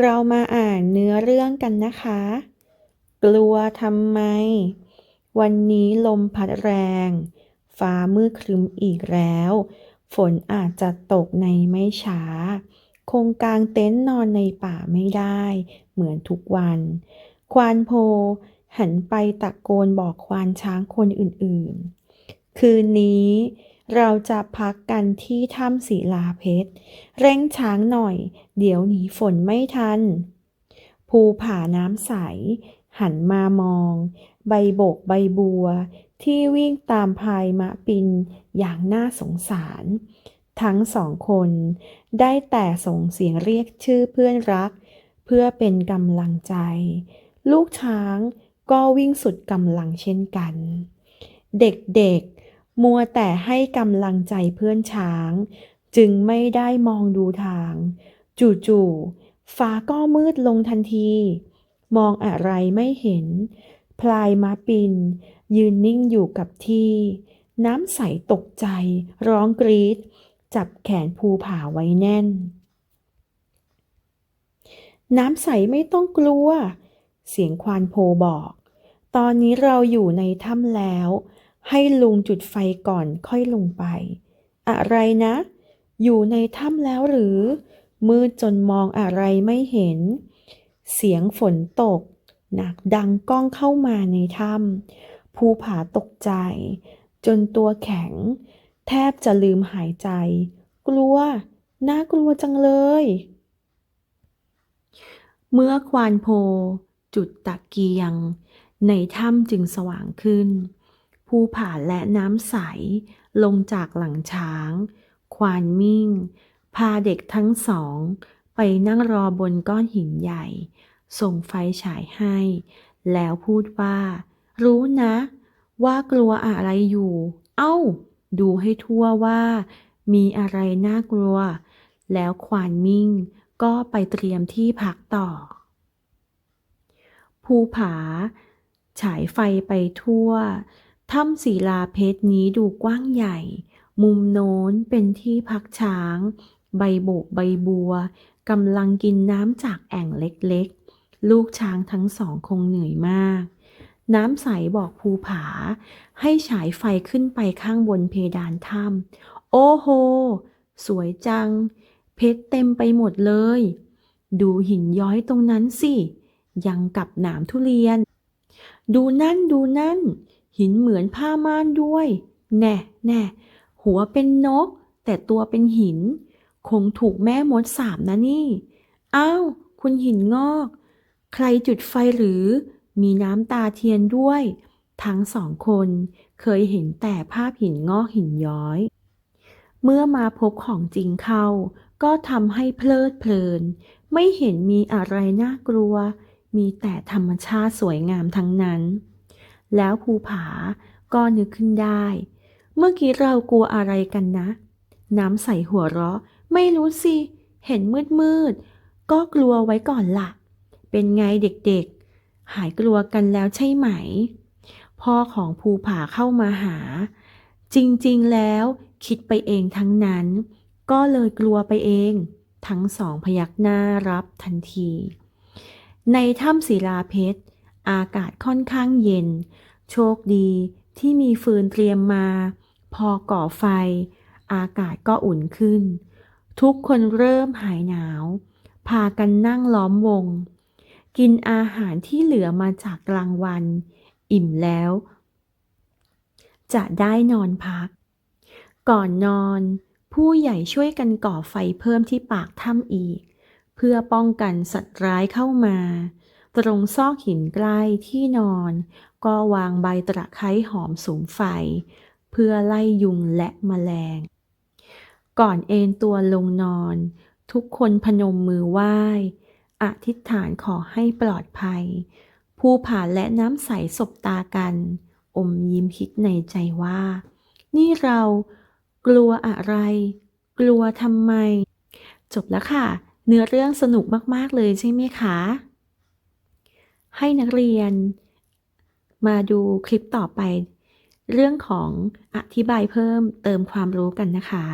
เรามาอ่านเนื้อเรื่องกันนะคะ กลัวทำไม วันนี้ลมพัดแรง ฟ้ามืดครึมอีกแล้ว ฝนอาจจะตกในไม่ช้า คงกางเต็นท์นอนในป่าไม่ได้ เหมือนทุกวัน ควานโพ หันไปตะโกนบอกควานช้างคนอื่นๆ คืนนี้ เราจะพักกันที่ถ้ำศิลาเพชร เร่งช้างหน่อย เดี๋ยวหนีฝนไม่ทัน ภูผาน้ำใส หันมามอง ใบโบกใบบัว ที่วิ่งตามพายมะปินอย่างน่าสงสาร ทั้งสองคนได้แต่ส่งเสียงเรียกชื่อเพื่อนรัก เพื่อเป็นกำลังใจ ลูกช้างก็วิ่งสุดกำลังเช่นกัน เด็กๆ มัวแต่ให้กำลังใจเพื่อนช้าง จึงไม่ได้มองดูทาง จู่ๆฟ้าก็มืดลงทันที มองอะไรไม่เห็น พลายมาปิน ยืนนิ่งอยู่กับที่ น้ำใสตกใจ ร้องกรีด จับแขนภูผาไว้แน่น น้ำใสไม่ต้องกลัว เสียงควานโพบอก ตอนนี้เราอยู่ในถ้ำแล้ว ให้ลุงจุดไฟก่อนค่อยลงไป อะไรนะ อยู่ในถ้ำแล้วหรือ มืดจนมองอะไรไม่เห็น เสียงฝนตก หนักดังก้องเข้ามาในถ้ำภูผาตกใจ จนตัวแข็ง แทบจะลืมหายใจ กลัว น่ากลัวจังเลย เมื่อควานโพ จุดตะเกียง ในถ้ำจึงสว่างขึ้น ภูผาและน้ำใส ลงจากหลังช้าง ควานมิ่ง พาเด็กทั้งสอง ไปนั่งรอบนก้อนหินใหญ่ ส่งไฟฉายให้ แล้วพูดว่า รู้นะ ว่ากลัวอะไรอยู่ เอ้า ดูให้ทั่วว่า มีอะไรน่ากลัว แล้วควานมิ่ง ก็ไปเตรียมที่พักต่อ ภูผา ฉายไฟไปทั่ว ถ้ำศิลาเพชรนี้ดูกว้างใหญ่ มุมโน้นเป็นที่พักช้าง ใบโบกใบบัวกำลังกินน้ำจากแอ่งเล็กๆ ลูกช้างทั้งสองคงเหนื่อยมาก น้ำใสบอกภูผา ให้ฉายไฟขึ้นไปข้างบนเพดานถ้ำโอ้โห สวยจัง เพชรเต็มไปหมดเลย ดูหินย้อยตรงนั้นสิ ยังกับหนามทุเรียน ดูนั่นดูนั่น หินเหมือนผ้าม่านด้วย แน่แน่หัวเป็นนก แต่ตัวเป็นหิน คงถูกแม่มดสาบนะนี่ อ้าว คุณหินงอก ใครจุดไฟหรือ มีน้ำตาเทียนด้วย ทั้งสองคนเคยเห็นแต่ภาพหินงอกหินย้อย เมื่อมาพบของจริงเข้าก็ทำให้เพลิดเพลิน ไม่เห็นมีอะไรน่ากลัว มีแต่ธรรมชาติสวยงามทั้งนั้น แล้วภูผาก็นึกขึ้นได้ เมื่อกี้เรากลัวอะไรกันนะ น้ำใสหัวเราะ ไม่รู้สิ เห็นมืดมืดๆก็กลัวไว้ก่อนละ่ะ เป็นไงเด็กๆ หายกลัวกันแล้วใช่ไหม พ่อของภูผาเข้ามาหา จริงๆแล้วคิดไปเองทั้งนั้น ก็เลยกลัวไปเอง ทั้งสองพยักหน้ารับทันที ในถ้ำศิลาเพชร อากาศค่อนข้างเย็น โชคดีที่มีฟืนเตรียมมา พอก่อไฟ อากาศก็อุ่นขึ้น ทุกคนเริ่มหายหนาว พากันนั่งล้อมวง กินอาหารที่เหลือมาจากกลางวัน อิ่มแล้ว จะได้นอนพัก ก่อนนอน ผู้ใหญ่ช่วยกันก่อไฟเพิ่มที่ปากถ้ำอีก เพื่อป้องกันสัตว์ร้ายเข้ามา ตรงซอกหินใกล้ที่นอน ก็วางใบตะไคร้หอมสูงไฟ เพื่อไล่ยุงและแมลง ก่อนเอนตัวลงนอน ทุกคนพนมมือไหว้ อธิษฐานขอให้ปลอดภัยภูผาและน้ำใสสบตากัน อมยิ้มคิดในใจว่า นี่เรากลัวอะไร กลัวทำไม จบแล้วค่ะ เนื้อเรื่องสนุกมาก ๆ เลยใช่ไหมคะ ให้นักเรียนมาดูคลิปต่อไป เรื่องของอธิบายเพิ่มเติมความรู้กันนะคะ